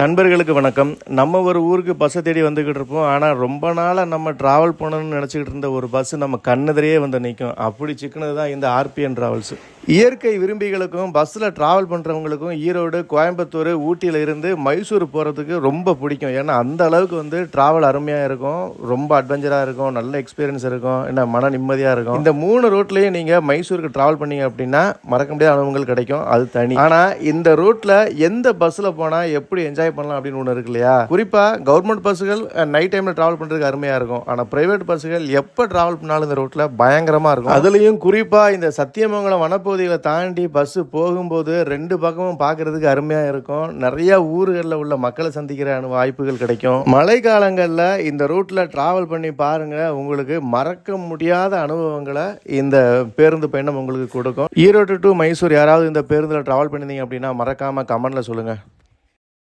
நண்பர்களுக்கு வணக்கம். நம்ம ஒரு ஊருக்கு பஸ்ஸை தேடி வந்துக்கிட்டு இருப்போம். ஆனால் ரொம்ப நாளாக நம்ம ட்ராவல் பண்ணணும்னு நினச்சிக்கிட்டு இருந்த ஒரு பஸ் நம்ம கண்ணெதிரையே வந்து நிற்கும் அப்படி சிக்கனது தான் இந்த ஆர்பிஎன் ட்ராவல்ஸு இயற்கை விரும்பிகளுக்கும் பஸ்ஸில் ட்ராவல் பண்ணுறவங்களுக்கும் ஈரோடு கோயம்புத்தூர் ஊட்டியில் இருந்து மைசூர் போகிறதுக்கு ரொம்ப பிடிக்கும். ஏன்னா அந்த அளவுக்கு வந்து ட்ராவல் அருமையாக இருக்கும் ரொம்ப அட்வென்ச்சராக இருக்கும் நல்ல எக்ஸ்பீரியன்ஸ் இருக்கும் என்ன மன நிம்மதியாக இருக்கும். இந்த மூணு ரூட்லேயும் நீங்கள் மைசூருக்கு ட்ராவல் பண்ணீங்க அப்படின்னா மறக்க முடியாத அனுபவங்கள் கிடைக்கும். அது தனி. ஆனால் இந்த ரூட்டில் எந்த பஸ்ஸில் போனால் எப்படி என்ஜாய் பண்ணலாம் அப்படின்னு ஒன்று இருக்கு இல்லையா? குறிப்பாக கவர்மெண்ட் பஸ்ஸுகள் நைட் டைமில் ட்ராவல் பண்ணுறதுக்கு அருமையாக இருக்கும். ஆனால் ப்ரைவேட் பஸ்ஸுகள் எப்போ ட்ராவல் பண்ணாலும் இந்த ரூட்டில் பயங்கரமாக இருக்கும். அதுலேயும் குறிப்பாக இந்த சத்தியமங்கலம் பகுதிகளை தாண்டி பஸ்ஸு போகும்போது ரெண்டு பக்கமும் பார்க்கறதுக்கு அருமையாக இருக்கும். நிறைய ஊர்களில் உள்ள மக்களை சந்திக்கிற அனு- வாய்ப்புகள் கிடைக்கும். மழை காலங்களில் இந்த ரூட்டில் ட்ராவல் பண்ணி பாருங்கள் உங்களுக்கு மறக்க முடியாத அனுபவங்களை இந்த பேருந்து பயணம் உங்களுக்கு கொடுக்கும். ஈரோடு டு மைசூர் யாராவது இந்த பேருந்தில் ட்ராவல் பண்ணியிருந்தீங்க அப்படின்னா மறக்காமல் கமெண்டில் சொல்லுங்கள்